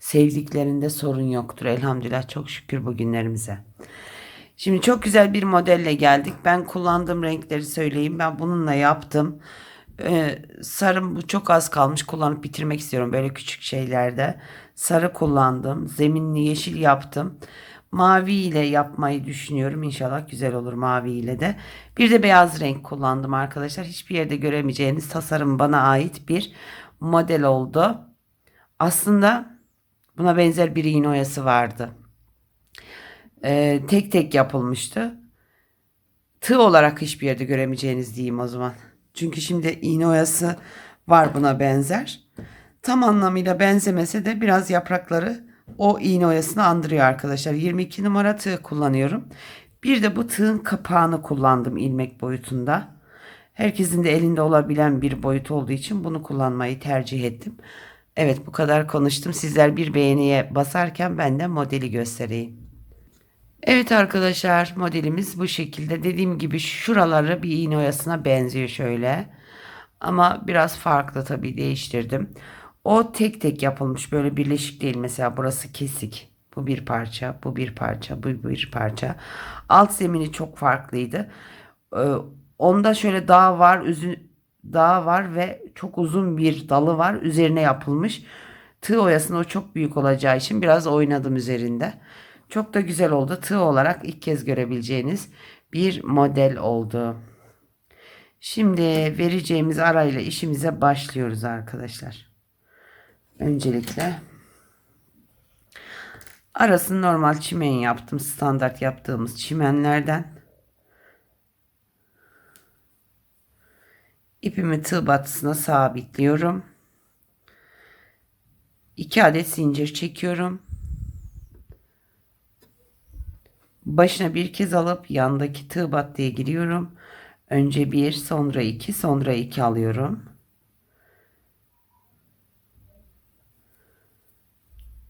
sevdiklerinde sorun yoktur. Elhamdülillah çok şükür bugünlerimize. Şimdi çok güzel bir modelle geldik. Ben kullandığım renkleri söyleyeyim. Ben bununla yaptım. Ee, sarım bu çok az kalmış. Kullanıp bitirmek istiyorum böyle küçük şeylerde. Sarı kullandım. Zeminli yeşil yaptım. Mavi ile yapmayı düşünüyorum. İnşallah güzel olur mavi ile de. Bir de beyaz renk kullandım arkadaşlar. Hiçbir yerde göremeyeceğiniz tasarım bana ait bir model oldu. Aslında buna benzer bir iğne oyası vardı. Ee, tek tek yapılmıştı. Tığ olarak hiçbir yerde göremeyeceğiniz diyeyim o zaman. Çünkü şimdi iğne oyası var buna benzer. Tam anlamıyla benzemese de biraz yaprakları o iğne oyasını andırıyor arkadaşlar. 22 numara tığ kullanıyorum. Bir de bu tığın kapağını kullandım ilmek boyutunda. Herkesin de elinde olabilen bir boyut olduğu için bunu kullanmayı tercih ettim. Evet bu kadar konuştum. Sizler bir beğeniye basarken ben de modeli göstereyim. Evet arkadaşlar modelimiz bu şekilde. Dediğim gibi şuraları bir iğne oyasına benziyor şöyle. Ama biraz farklı tabii değiştirdim. O tek tek yapılmış böyle birleşik değil. Mesela burası kesik. Bu bir parça, bu bir parça, bu bir parça. Alt zemini çok farklıydı. Ee, onda şöyle dağ var, üzün, dağ var ve çok uzun bir dalı var. Üzerine yapılmış. Tığ oyasında o çok büyük olacağı için biraz oynadım üzerinde. Çok da güzel oldu. Tığ olarak ilk kez görebileceğiniz bir model oldu. Şimdi vereceğimiz arayla işimize başlıyoruz arkadaşlar. Öncelikle arasını normal çimen yaptım. Standart yaptığımız çimenlerden. İpimi tığ batısına sabitliyorum. 2 adet zincir çekiyorum. Başına bir kez alıp yandaki tığ battıya giriyorum. Önce bir, sonra iki, sonra iki alıyorum.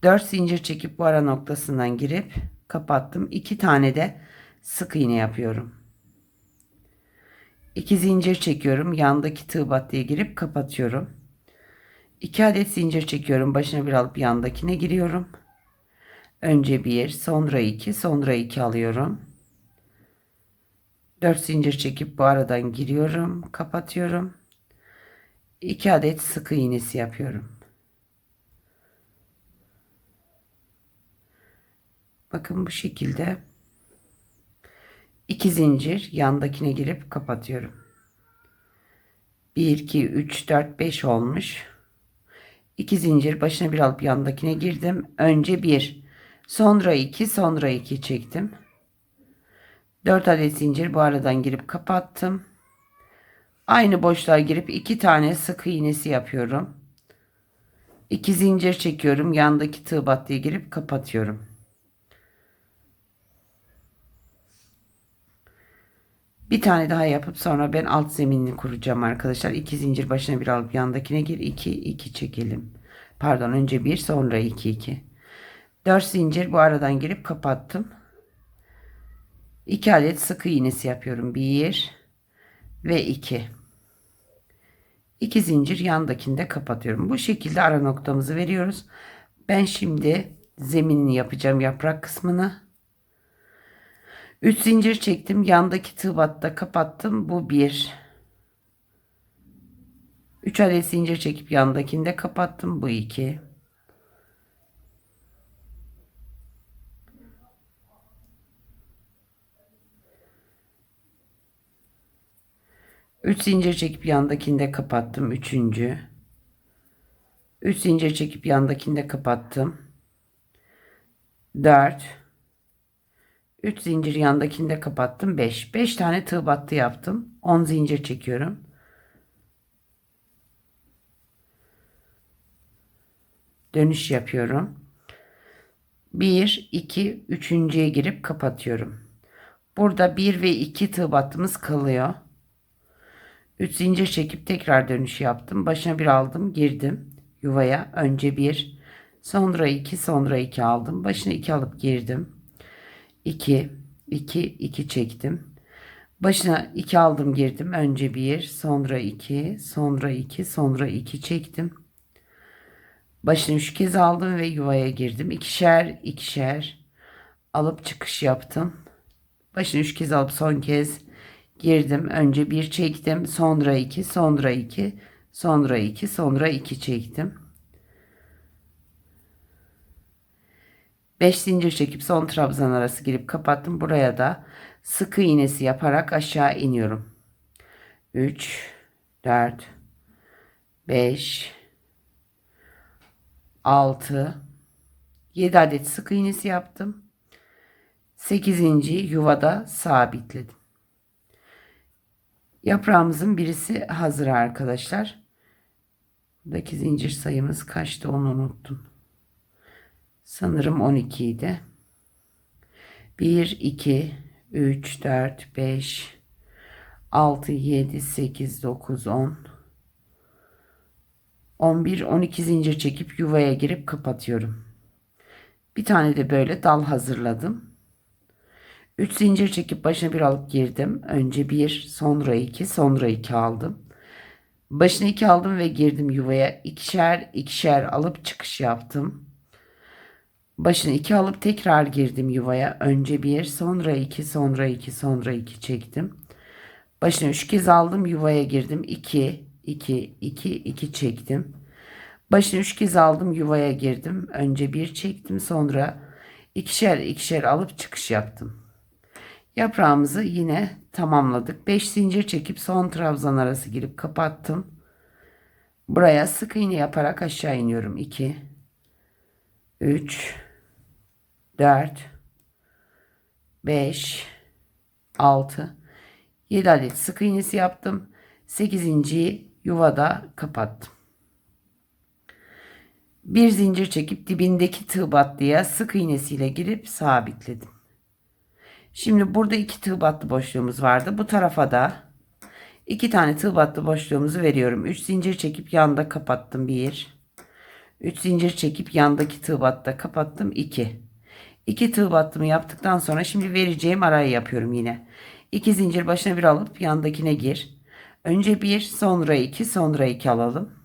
4 zincir çekip bu ara noktasından girip kapattım. 2 tane de sık iğne yapıyorum. 2 zincir çekiyorum. Yandaki tığ battıya girip kapatıyorum. 2 adet zincir çekiyorum. Başına bir alıp yandakine giriyorum. Önce 1, sonra 2, sonra 2 alıyorum. 4 zincir çekip bu aradan giriyorum, kapatıyorum. 2 adet sık iğnesi yapıyorum. Bakın bu şekilde 2 zincir yandakine girip kapatıyorum. 1 2 3 4 5 olmuş. 2 zincir başına bir alıp yandakine girdim. Önce 1, sonra 2, sonra 2 çektim. 4 adet zincir bu aradan girip kapattım. Aynı boşluğa girip 2 tane sık iğnesi yapıyorum. 2 zincir çekiyorum. Yandaki tığ battıya girip kapatıyorum. Bir tane daha yapıp sonra ben alt zeminini kuracağım arkadaşlar. 2 zincir başına bir alıp yandakine gir. 2 2 çekelim. Pardon önce 1 sonra 2 2. 4 zincir bu aradan girip kapattım. 2 adet sık iğnesi yapıyorum. 1 ve 2. 2 zincir yandakinde kapatıyorum. Bu şekilde ara noktamızı veriyoruz. Ben şimdi zeminini yapacağım yaprak kısmını. 3 zincir çektim. Yandaki tığ batta kapattım. Bu 1. 3 adet zincir çekip yandakinde kapattım. Bu 2. 3 zincir çekip yandakinde kapattım. Üçüncü. 3 zincir çekip yandakinde kapattım. 4 3 zincir yandakinde kapattım. 5. 5 tane tığ battı yaptım. 10 zincir çekiyorum. Dönüş yapıyorum. 1, 2, üçüncüye girip kapatıyorum. Burada 1 ve 2 tığ battığımız kalıyor. 3 zincir çekip tekrar dönüş yaptım. Başına bir aldım, girdim yuvaya. Önce 1, sonra 2, sonra 2 aldım. Başına 2 alıp girdim. 2, 2, 2 çektim. Başına 2 aldım, girdim. Önce 1, sonra 2, sonra 2, sonra 2 çektim. Başını 3 kez aldım ve yuvaya girdim. İkişer, ikişer alıp çıkış yaptım. Başını 3 kez alıp son kez girdim. Önce 1 çektim, sonra 2, sonra 2, sonra 2, sonra 2 çektim. 5 zincir çekip son trabzan arası girip kapattım. Buraya da sıkı iğnesi yaparak aşağı iniyorum. 3 4 5 6 7 adet sık iğnesi yaptım. 8. yuvada sabitledim. Yaprağımızın birisi hazır arkadaşlar. Buradaki zincir sayımız kaçtı onu unuttum. Sanırım 12 idi. 1 2 3 4 5 6 7 8 9 10 11 12 zincir çekip yuvaya girip kapatıyorum. Bir tane de böyle dal hazırladım. 3 zincir çekip başına bir alıp girdim. Önce 1, sonra 2, sonra 2 aldım. Başına 2 aldım ve girdim yuvaya. İkişer ikişer alıp çıkış yaptım. Başına 2 alıp tekrar girdim yuvaya. Önce 1, sonra 2, sonra 2, sonra 2 çektim. Başına 3 kez aldım yuvaya girdim. 2, 2, 2, 2 çektim. Başını 3 kez aldım yuvaya girdim. Önce 1 çektim sonra ikişer ikişer alıp çıkış yaptım. Yaprağımızı yine tamamladık. 5 zincir çekip son trabzan arası girip kapattım. Buraya sık iğne yaparak aşağı iniyorum. 2 3 4 5 6 7 adet sık iğnesi yaptım. 8. yuvada kapattım. Bir zincir çekip dibindeki tığ battıya sık iğnesiyle girip sabitledim. Şimdi burada iki tığ battı boşluğumuz vardı. Bu tarafa da iki tane tığ battı boşluğumuzu veriyorum. 3 zincir çekip yanda kapattım. 1 3 zincir çekip yandaki tığ batta kapattım. 2 2 tığ battımı yaptıktan sonra şimdi vereceğim arayı yapıyorum yine. 2 zincir başına bir alıp yandakine gir. Önce 1 sonra 2 sonra 2 alalım.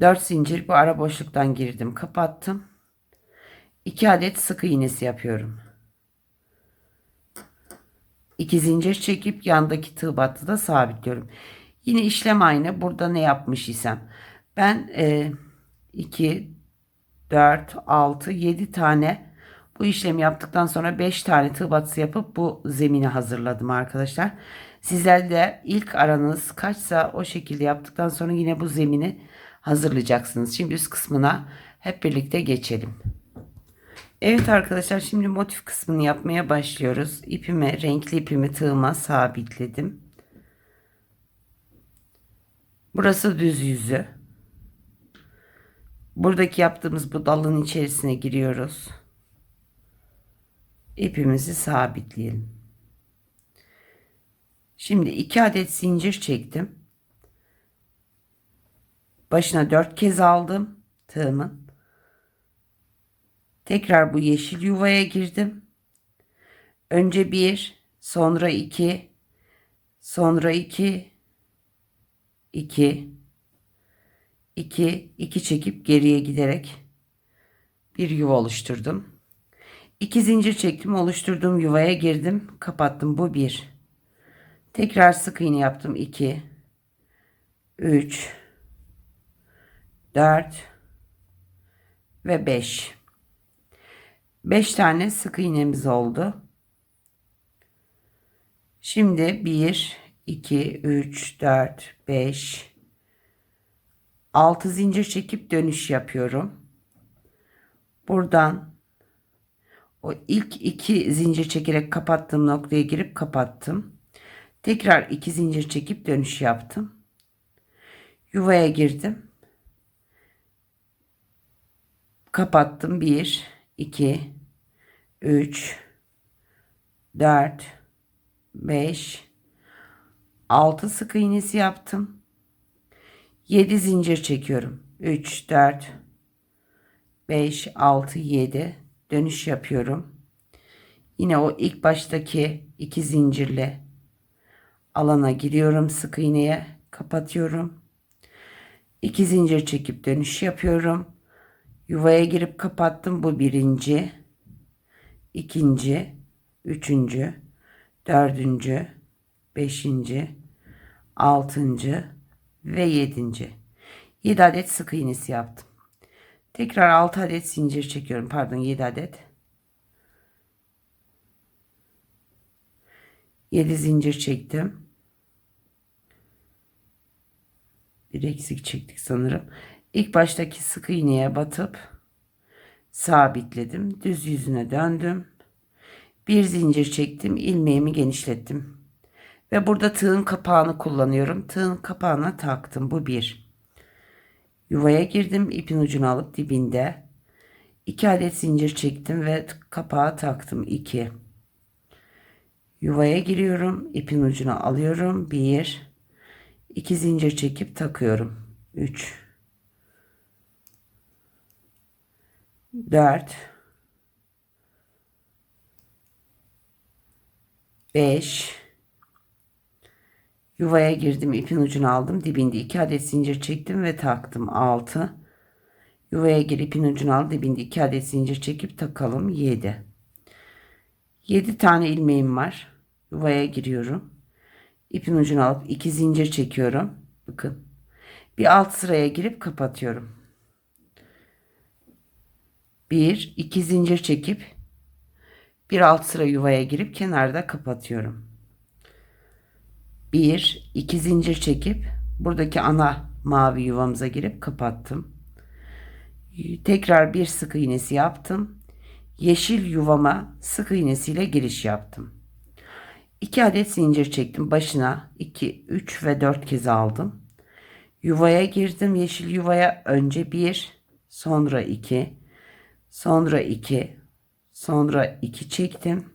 4 zincir bu ara boşluktan girdim kapattım 2 adet sık iğnesi yapıyorum 2 zincir çekip yandaki tığ battı da sabitliyorum yine işlem aynı burada ne yapmış isem ben e, 2 4 6 7 tane bu işlemi yaptıktan sonra 5 tane tığ batısı yapıp bu zemini hazırladım arkadaşlar sizler de ilk aranız kaçsa o şekilde yaptıktan sonra yine bu zemini hazırlayacaksınız. Şimdi üst kısmına hep birlikte geçelim. Evet arkadaşlar şimdi motif kısmını yapmaya başlıyoruz. İpimi, renkli ipimi tığıma sabitledim. Burası düz yüzü. Buradaki yaptığımız bu dalın içerisine giriyoruz. İpimizi sabitleyelim. Şimdi iki adet zincir çektim. Başına dört kez aldım tığımın. Tekrar bu yeşil yuvaya girdim. Önce bir, sonra iki, sonra iki, iki, iki, iki çekip geriye giderek bir yuva oluşturdum. İki zincir çektim, oluşturduğum yuvaya girdim, kapattım. Bu bir. Tekrar sık iğne yaptım. 2 3 4 ve 5. 5 tane sık iğnemiz oldu. Şimdi 1 2 3 4 5 6 zincir çekip dönüş yapıyorum. Buradan o ilk iki zincir çekerek kapattığım noktaya girip kapattım. Tekrar iki zincir çekip dönüş yaptım. Yuvaya girdim kapattım 1 2 3 4 5 6 sık iğnesi yaptım. 7 zincir çekiyorum. 3 4 5 6 7 dönüş yapıyorum. Yine o ilk baştaki iki zincirle alana giriyorum sık iğneye kapatıyorum. 2 zincir çekip dönüş yapıyorum. Yuvaya girip kapattım. Bu birinci, ikinci, üçüncü, dördüncü, beşinci, altıncı ve yedinci. Yedi adet sık iğnesi yaptım. Tekrar altı adet zincir çekiyorum. Pardon yedi adet. Yedi zincir çektim. Bir eksik çektik sanırım. İlk baştaki sık iğneye batıp sabitledim. Düz yüzüne döndüm. Bir zincir çektim. ilmeğimi genişlettim. Ve burada tığın kapağını kullanıyorum. Tığın kapağına taktım. Bu bir. Yuvaya girdim. ipin ucunu alıp dibinde. iki adet zincir çektim ve kapağı taktım. 2. Yuvaya giriyorum. ipin ucunu alıyorum. 1. 2 zincir çekip takıyorum. 3 4 5 Yuvaya girdim, ipin ucunu aldım. Dibinde 2 adet zincir çektim ve taktım. 6 Yuvaya gir, ipin ucunu al. Dibinde 2 adet zincir çekip takalım. 7 7 tane ilmeğim var. Yuvaya giriyorum. İpin ucunu alıp 2 zincir çekiyorum. Bakın. Bir alt sıraya girip kapatıyorum. 1 2 zincir çekip bir alt sıra yuvaya girip kenarda kapatıyorum. 1 2 zincir çekip buradaki ana mavi yuvamıza girip kapattım. Tekrar bir sık iğnesi yaptım. Yeşil yuvama sık iğnesiyle giriş yaptım. 2 adet zincir çektim. Başına 2, 3 ve 4 kez aldım. Yuvaya girdim. Yeşil yuvaya önce 1, sonra 2, Sonra 2. Sonra 2 çektim.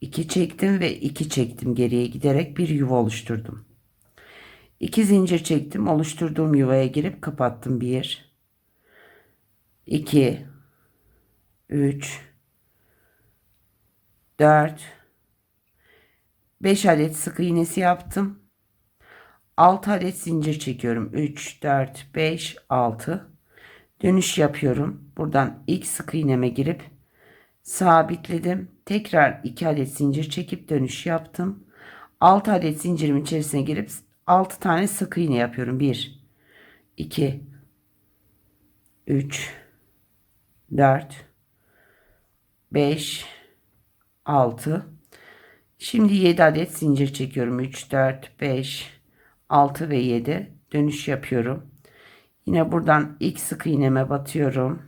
2 çektim ve 2 çektim geriye giderek bir yuva oluşturdum. 2 zincir çektim. Oluşturduğum yuvaya girip kapattım. 1 2 3 4 5 adet sık iğnesi yaptım. 6 adet zincir çekiyorum. 3 4 5 6 dönüş yapıyorum. Buradan ilk sık iğneme girip sabitledim. Tekrar 2 adet zincir çekip dönüş yaptım. 6 adet zincirimin içerisine girip 6 tane sık iğne yapıyorum. 1 2 3 4 5 6 Şimdi 7 adet zincir çekiyorum. 3 4 5 6 ve 7 dönüş yapıyorum. Yine buradan ilk sık iğneme batıyorum.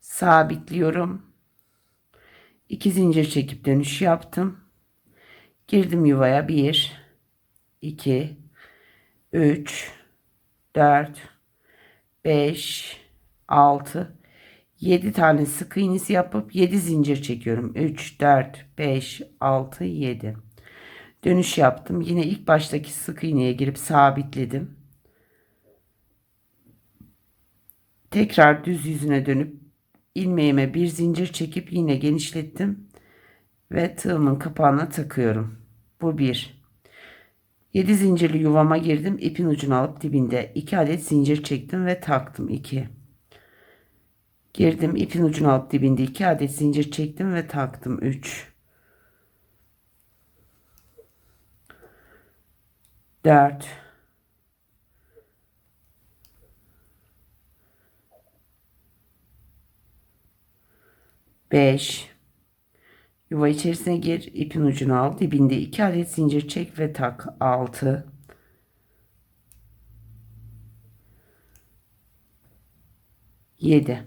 Sabitliyorum. 2 zincir çekip dönüş yaptım. Girdim yuvaya 1 2 3 4 5 6 7 tane sık iğnesi yapıp 7 zincir çekiyorum. 3 4 5 6 7 dönüş yaptım. Yine ilk baştaki sık iğneye girip sabitledim. Tekrar düz yüzüne dönüp ilmeğime bir zincir çekip yine genişlettim ve tığımın kapağına takıyorum. Bu bir. 7 zincirli yuvama girdim. ipin ucunu alıp dibinde 2 adet zincir çektim ve taktım 2. Girdim ipin ucunu alıp dibinde 2 adet zincir çektim ve taktım 3. 4 5 yuva içerisine gir. İpin ucunu al. Dibinde 2 adet zincir çek ve tak. 6 7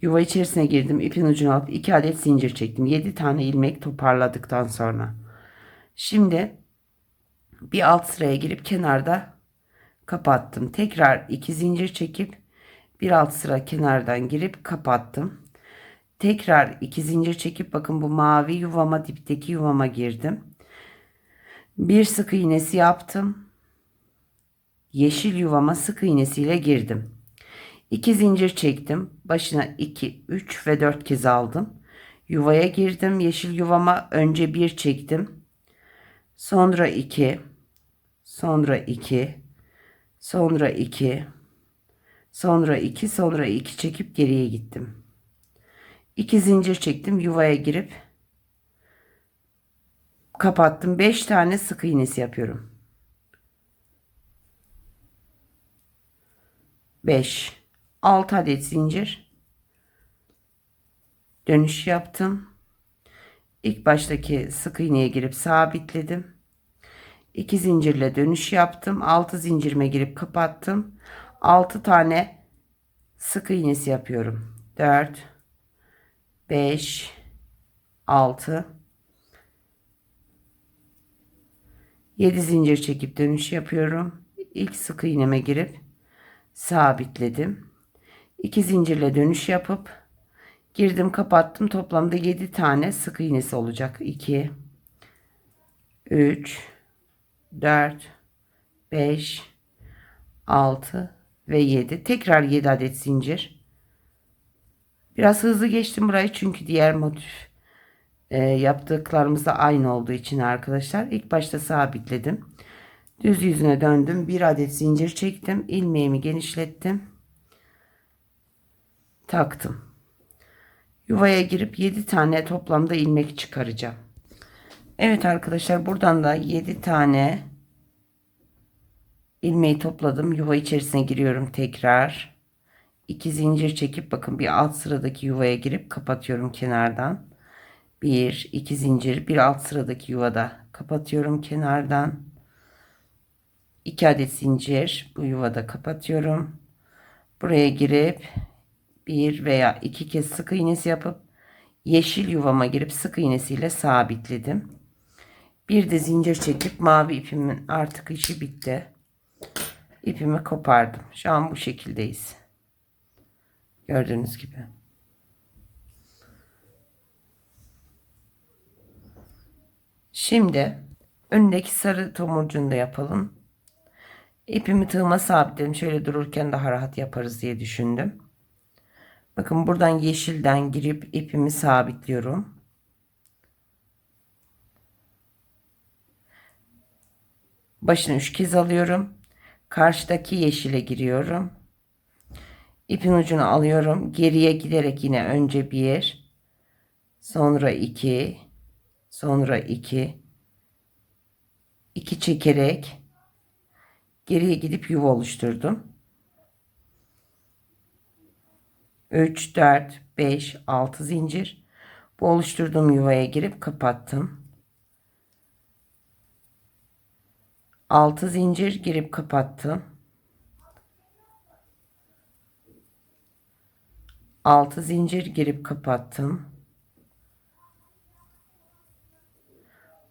yuva içerisine girdim. İpin ucunu alıp 2 adet zincir çektim. 7 tane ilmek toparladıktan sonra. Şimdi bir alt sıraya girip kenarda kapattım. Tekrar 2 zincir çekip Bir alt sıra kenardan girip kapattım. Tekrar iki zincir çekip bakın bu mavi yuvama dipteki yuvama girdim. Bir sık iğnesi yaptım. Yeşil yuvama sık iğnesiyle girdim. 2 zincir çektim. Başına 2, 3 ve 4 kez aldım. Yuvaya girdim. Yeşil yuvama önce 1 çektim. Sonra 2, sonra 2, sonra 2, sonra 2, sonra 2 çekip geriye gittim. 2 zincir çektim. Yuvaya girip kapattım. 5 tane sık iğnesi yapıyorum. 5 6 adet zincir dönüş yaptım. İlk baştaki sık iğneye girip sabitledim. 2 zincirle dönüş yaptım. 6 zincirime girip kapattım. 6 tane sık iğnesi yapıyorum. 4 5 6 7 zincir çekip dönüş yapıyorum. İlk sık iğneme girip sabitledim. 2 zincirle dönüş yapıp girdim kapattım. Toplamda 7 tane sık iğnesi olacak. 2 3 4 5 6 ve 7. Tekrar 7 adet zincir. Biraz hızlı geçtim burayı çünkü diğer motif e, yaptıklarımız da aynı olduğu için arkadaşlar. İlk başta sabitledim. Düz yüzüne döndüm. Bir adet zincir çektim. ilmeğimi genişlettim. Taktım. Yuvaya girip 7 tane toplamda ilmek çıkaracağım. Evet arkadaşlar buradan da 7 tane ilmeği topladım. Yuva içerisine giriyorum tekrar. 2 zincir çekip bakın bir alt sıradaki yuvaya girip kapatıyorum kenardan. 1 2 zincir bir alt sıradaki yuvada kapatıyorum kenardan. 2 adet zincir bu yuvada kapatıyorum. Buraya girip bir veya iki kez sık iğnesi yapıp yeşil yuvama girip sık iğnesiyle sabitledim. Bir de zincir çekip mavi ipimin artık işi bitti. İpimi kopardım. Şu an bu şekildeyiz. Gördüğünüz gibi. Şimdi önündeki sarı tomurcuğunu da yapalım. İpimi tığıma sabitledim. Şöyle dururken daha rahat yaparız diye düşündüm. Bakın buradan yeşilden girip ipimi sabitliyorum. Başını üç kez alıyorum. Karşıdaki yeşile giriyorum. İpin ucunu alıyorum. Geriye giderek yine önce bir, sonra iki, sonra iki, iki çekerek geriye gidip yuva oluşturdum. 3 4 5 6 zincir bu oluşturduğum yuvaya girip kapattım 6 zincir girip kapattım. 6 zincir girip kapattım.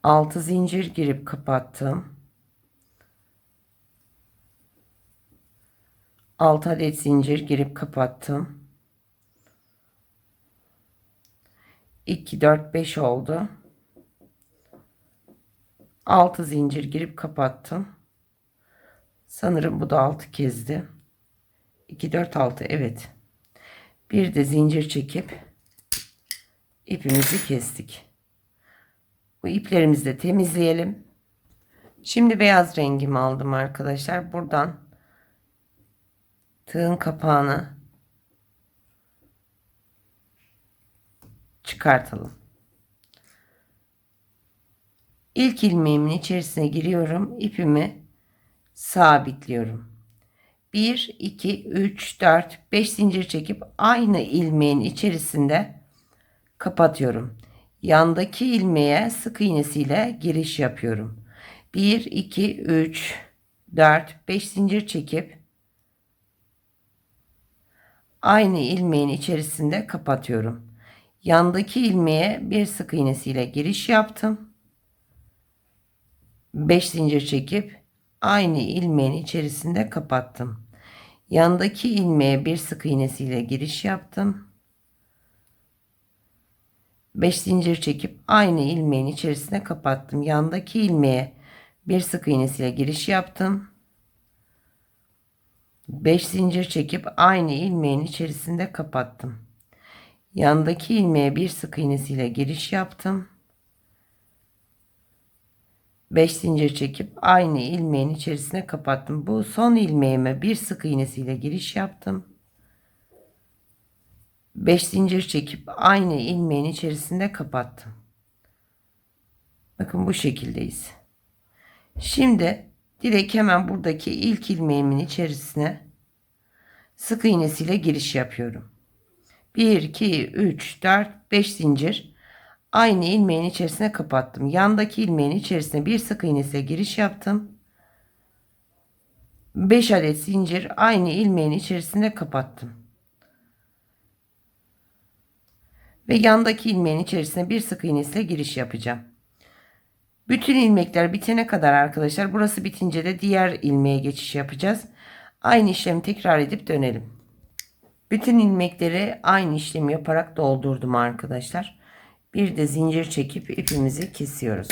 6 zincir girip kapattım. 6 adet zincir girip kapattım. 2 4 5 oldu 6 zincir girip kapattım. Sanırım bu da 6 kezdi. 2 4 6 evet. Bir de zincir çekip ipimizi kestik. Bu iplerimizi de temizleyelim. Şimdi beyaz rengimi aldım arkadaşlar. Buradan tığın kapağını çıkartalım. İlk ilmeğimin içerisine giriyorum. ipimi sabitliyorum. 1, 2, 3, 4, 5 zincir çekip aynı ilmeğin içerisinde kapatıyorum. Yandaki ilmeğe sık iğnesiyle giriş yapıyorum. 1, 2, 3, 4, 5 zincir çekip aynı ilmeğin içerisinde kapatıyorum. Yandaki ilmeğe bir sık iğnesiyle giriş yaptım. 5 zincir çekip aynı ilmeğin içerisinde kapattım. Yandaki ilmeğe bir sık iğnesiyle giriş yaptım. 5 zincir çekip aynı ilmeğin içerisine kapattım. Yandaki ilmeğe bir sık iğnesiyle giriş yaptım. 5 zincir çekip aynı ilmeğin içerisinde kapattım. Yandaki ilmeğe bir sık iğnesiyle giriş yaptım. 5 zincir çekip aynı ilmeğin içerisine kapattım. Bu son ilmeğime bir sık iğnesiyle giriş yaptım. 5 zincir çekip aynı ilmeğin içerisinde kapattım. Bakın bu şekildeyiz. Şimdi direkt hemen buradaki ilk ilmeğimin içerisine sık iğnesiyle giriş yapıyorum. 1 2 3 4 5 zincir aynı ilmeğin içerisine kapattım. Yandaki ilmeğin içerisine bir sık iğnesiyle giriş yaptım. 5 adet zincir aynı ilmeğin içerisinde kapattım. Ve yandaki ilmeğin içerisine bir sık iğnesiyle giriş yapacağım. Bütün ilmekler bitene kadar arkadaşlar burası bitince de diğer ilmeğe geçiş yapacağız. Aynı işlemi tekrar edip dönelim. Bütün ilmekleri aynı işlemi yaparak doldurdum arkadaşlar. Bir de zincir çekip ipimizi kesiyoruz.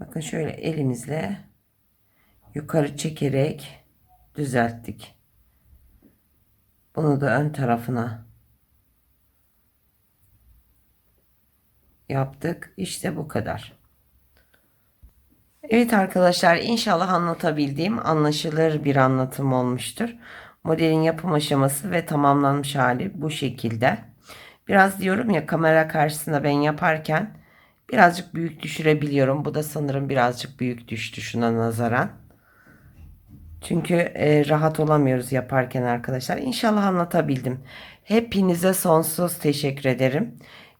Bakın şöyle elimizle yukarı çekerek düzelttik. Bunu da ön tarafına yaptık. İşte bu kadar. Evet arkadaşlar inşallah anlatabildiğim anlaşılır bir anlatım olmuştur. Modelin yapım aşaması ve tamamlanmış hali bu şekilde. Biraz diyorum ya kamera karşısında ben yaparken birazcık büyük düşürebiliyorum. Bu da sanırım birazcık büyük düştü şuna nazaran. Çünkü e, rahat olamıyoruz yaparken arkadaşlar. İnşallah anlatabildim. Hepinize sonsuz teşekkür ederim.